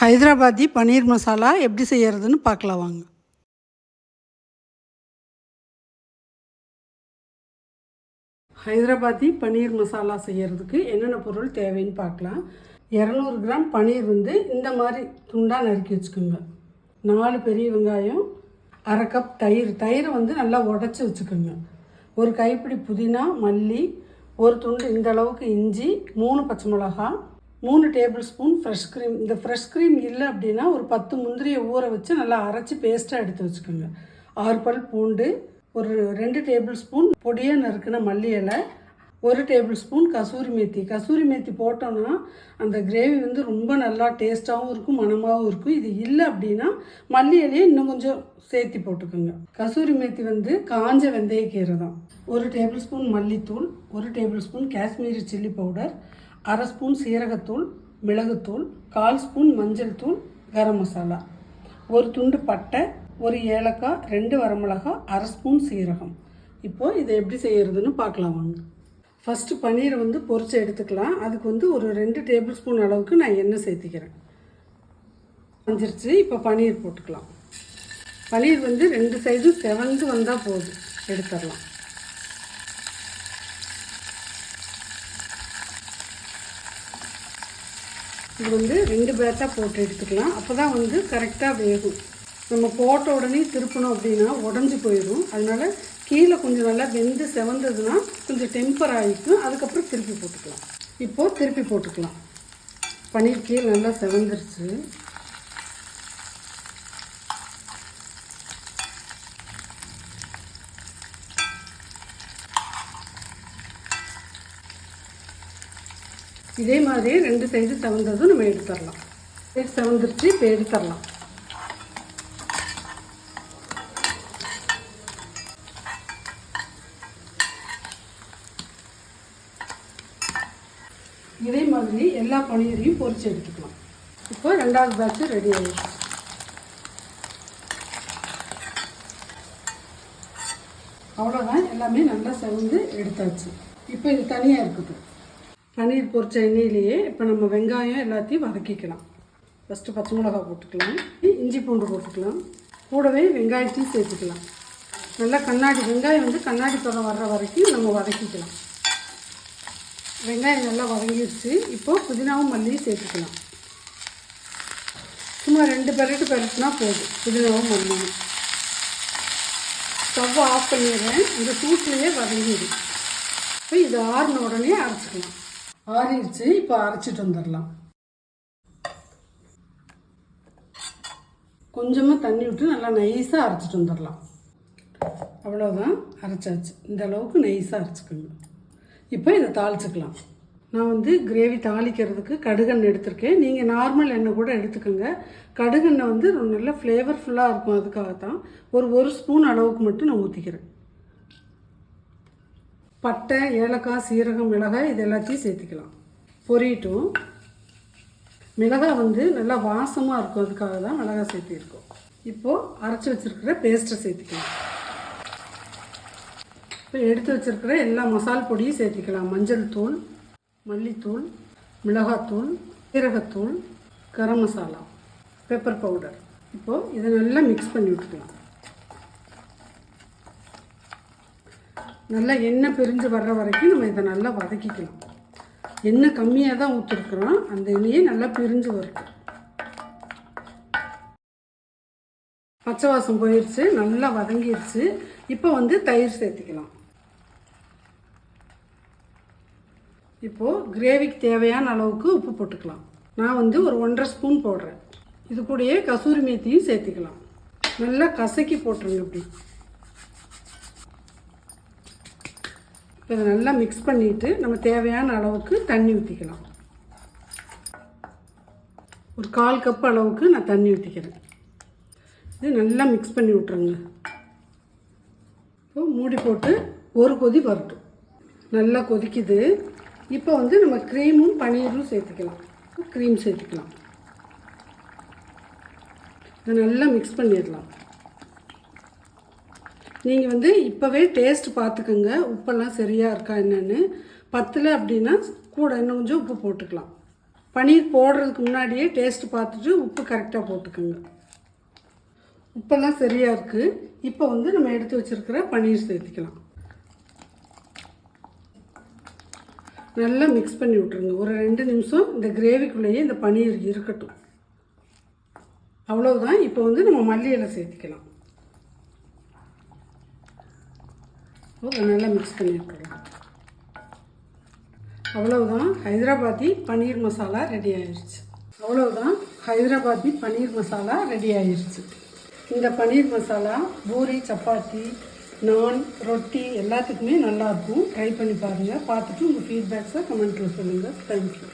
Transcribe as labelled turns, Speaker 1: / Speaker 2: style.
Speaker 1: ஹைதராபாதி பன்னீர் மசாலா எப்படி செய்கிறதுன்னு பார்க்கலாம் வாங்க. ஹைதராபாதி பன்னீர் மசாலா செய்கிறதுக்கு என்னென்ன பொருள் தேவைன்னு பார்க்கலாம். இரநூறு கிராம் பன்னீர் வந்து இந்த மாதிரி துண்டாக நறுக்கி வச்சுக்கோங்க. நாலு பெரிய வெங்காயம் அரை கப் தயிர். தயிரை வந்து நல்லா உடச்சி வச்சுக்கோங்க. ஒரு கைப்பிடி புதினா மல்லி ஒரு துண்டு இந்த அளவுக்கு இஞ்சி மூணு பச்சை மிளகா மூணு டேபிள் ஸ்பூன் ஃப்ரெஷ் க்ரீம் இந்த ஃப்ரெஷ் க்ரீம் இல்லை அப்படின்னா ஒரு பத்து முந்திரியை ஊற வச்சு நல்லா அரைச்சி பேஸ்ட்டாக எடுத்து வச்சுக்கோங்க. ஆறு பல் பூண்டு ஒரு ரெண்டு டேபிள் ஸ்பூன் பொடியாக நறுக்கின மல்லி இலை ஒரு டேபிள் ஸ்பூன் கசூரி மேத்தி. கசூரி மேத்தி போட்டோம்னா அந்த கிரேவி வந்து ரொம்ப நல்லா டேஸ்ட்டாகவும் இருக்கும் மணமாகவும் இருக்கும். இது இல்லை அப்படின்னா மல்லி இலையை இன்னும் கொஞ்சம் சேர்த்தி போட்டுக்கோங்க. கசூரி மேத்தி வந்து காஞ்ச வெந்தயக்கீரை தான். ஒரு டேபிள் ஸ்பூன் மல்லித்தூள் ஒரு table spoon Kashmiri chilli powder அரை ஸ்பூன் சீரகத்தூள் மிளகுத்தூள் கால் ஸ்பூன் மஞ்சள் தூள் கரம் மசாலா. ஒரு துண்டு பட்டை ஒரு ஏலக்காய் ரெண்டு வரமிளகாய் அரை ஸ்பூன் சீரகம். இப்போது இதை எப்படி செய்கிறதுன்னு பார்க்கலாம் வாங்க. ஃபஸ்ட்டு பன்னீரை வந்து பொரித்து எடுத்துக்கலாம். அதுக்கு வந்து ஒரு ரெண்டு டேபிள் ஸ்பூன் அளவுக்கு நான் எண்ணெய் சேர்த்திக்கிறேன். வந்துருச்சு இப்போ பன்னீர் போட்டுக்கலாம். பன்னீர் வந்து ரெண்டு சைடும் செவந்து வந்தால் போதும். எடுத்துடலாம். இது வந்து ரெண்டு பேட்சாக போட்டு எடுத்துக்கலாம். அப்போ தான் வந்து கரெக்டாக வேகும். நம்ம போட்ட உடனே திருப்பணும் அப்படின்னா உடஞ்சி போயிடும். அதனால கீழே கொஞ்சம் நல்லா வெந்து செவந்ததுன்னா கொஞ்சம் டெம்பர் ஆகிக்கும் அதுக்கப்புறம் திருப்பி போட்டுக்கலாம். இப்போது திருப்பி போட்டுக்கலாம். பன்னீர் கீழே நல்லா செவந்துருச்சு. இதே மாதிரி ரெண்டு சைடு செவந்ததும் நம்ம எடுத்துடலாம். செவந்துருச்சு இப்போ எடுத்துடலாம். இதே மாதிரி எல்லா பணியரையும் பொறிச்சு எடுத்துக்கலாம். இப்போ ரெண்டாவது பேட்ச் ரெடி ஆயிடுச்சு. அவ்வளோதான் எல்லாமே நல்லா செவந்து எடுத்தாச்சு. இப்போ இது தனியாக இருக்குது. பன்னீர் பொரிச்ச எண்ணெயிலேயே இப்போ நம்ம வெங்காயம் எல்லாத்தையும் வதக்கிக்கலாம். ஃபஸ்ட்டு பச்சை மிளகா போட்டுக்கலாம். இஞ்சி பூண்டு போட்டுக்கலாம். கூடவே வெங்காயத்தையும் சேர்த்துக்கலாம். நல்லா கண்ணாடி வெங்காயம் வந்து கண்ணாடி பதம் வர்ற வரைக்கும் நம்ம வதக்கிக்கலாம். வெங்காயம் நல்லா வதங்கிடுச்சு இப்போது புதினாவும் மல்லியும் சேர்த்துக்கலாம். சும்மா ரெண்டு பெரட்டு பெரட்டுனா போதும். புதினாவும் மல்லியும். ஸ்டவ் ஆஃப் பண்ணிடுறேன். இந்த சூட்லேயே வதங்கிடும். இப்போ இது ஆறின உடனே அரைச்சிக்கலாம். ஆறிடுச்சு இப்போ அரைச்சிட்டு வந்துடலாம். கொஞ்சமாக தண்ணி விட்டு நல்லா நைஸாக அரைச்சிட்டு வந்துடலாம். அவ்வளோதான் அரைச்சாச்சு. இந்த அளவுக்கு நைஸாக அரைச்சிக்கணும் இப்போ இதை தாளிச்சுக்கலாம். நான் வந்து கிரேவி தாளிக்கிறதுக்கு கடுகெண்ணெய் எடுத்திருக்கேன். நீங்கள் நார்மல் எண்ணெய் கூட எடுத்துக்கோங்க. கடுகெண்ணெய் வந்து ரொம்ப நல்ல ஃப்ளேவர்ஃபுல்லாக இருக்கும் அதுக்காகத்தான். ஒரு ஒரு ஸ்பூன் அளவுக்கு மட்டும் நான் ஊற்றிக்கிறேன் பட்டை ஏலக்காய் சீரகம் மிளகாய் இது எல்லாத்தையும் சேர்த்துக்கலாம். பொரியட்டும். மிளகாய் வந்து நல்லா வாசமாக இருக்கும் அதுக்காக தான் மிளகாய் சேர்த்திருக்கோம். இப்போது அரைச்சி வச்சுருக்கிற பேஸ்ட்டை சேர்த்துக்கலாம். இப்போ எடுத்து வச்சுருக்கிற எல்லா மசால் பொடியும் சேர்த்திக்கலாம். மஞ்சள் தூள் மல்லித்தூள் மிளகாத்தூள் சீரகத்தூள் கரம் மசாலா பெப்பர் பவுடர் இப்போது இதை நல்லா மிக்ஸ் பண்ணி விட்டுக்கலாம். நல்லா எண்ணெய் பிரிஞ்சு வர்ற வரைக்கும் நம்ம இதை நல்லா வதக்கிக்கலாம். எண்ணெய் கம்மியாக தான் ஊற்றிருக்குறோம் அந்த எண்ணெயே நல்லா பிரிஞ்சு வருது. பச்சை வாசம் போயிடுச்சு நல்லா வதங்கிடுச்சு இப்போ வந்து தயிர் சேர்த்துக்கலாம். இப்போது கிரேவிக்கு தேவையான அளவுக்கு உப்பு போட்டுக்கலாம். நான் வந்து ஒரு ஒன்றரை ஸ்பூன் போடுறேன். இது கூடயே கசூரி மேத்தியும் சேர்த்துக்கலாம். நல்லா கசக்கி போட்டுருங்க இப்படி. இதை நல்லா மிக்ஸ் பண்ணிவிட்டு நம்ம தேவையான அளவுக்கு தண்ணி ஊற்றிக்கலாம் ஒரு கால் கப் அளவுக்கு நான் தண்ணி ஊற்றிக்கிறேன் இது நல்லா மிக்ஸ் பண்ணி விட்ருங்க இப்போ மூடி போட்டு ஒரு கொதி வரட்டும். நல்லா கொதிக்குது. இப்போ வந்து நம்ம க்ரீமும் பன்னீரும் சேர்த்துக்கலாம். க்ரீம் சேர்த்துக்கலாம். இதை நல்லா மிக்ஸ் பண்ணிடலாம். நீங்கள் வந்து இப்போவே டேஸ்ட் பார்த்துக்கோங்க உப்பெல்லாம் சரியாக இருக்கா என்னென்னு. பத்தில் அப்படின்னா கூட இன்னும் கொஞ்சம் உப்பு போட்டுக்கலாம். பன்னீர் போடுறதுக்கு முன்னாடியே டேஸ்ட் பார்த்துட்டு உப்பு கரெக்டாக போட்டுக்கோங்க. உப்பெல்லாம் சரியாக இருக்குது இப்போ வந்து நம்ம எடுத்து வச்சுருக்கிற பன்னீர் சேர்த்துக்கலாம். நல்லா மிக்ஸ் பண்ணி விட்ருங்க ஒரு ரெண்டு நிமிஷம் இந்த கிரேவிக்குள்ளேயே இந்த பன்னீர் இருக்கட்டும். அவ்வளோதான் இப்போ வந்து நம்ம மல்லி இலை சேர்த்துக்கலாம். நல்லா மிக்ஸ் பண்ணி விட்டுறலாம் அவ்வளவுதான். ஹைதராபாத்தி பன்னீர் மசாலா ரெடி ஆயிடுச்சு அவ்வளவுதான். ஹைதராபாத்தி பன்னீர் மசாலா ரெடி ஆயிடுச்சு இந்த பன்னீர் மசாலா பூரி சப்பாத்தி நான் ரொட்டி எல்லாத்துக்குமே நல்லாயிருக்கும் ட்ரை பண்ணி பாருங்கள் பார்த்துட்டு உங்கள் ஃபீட்பேக்ஸை கமெண்ட்டில் சொல்லுங்கள் தேங்க்யூ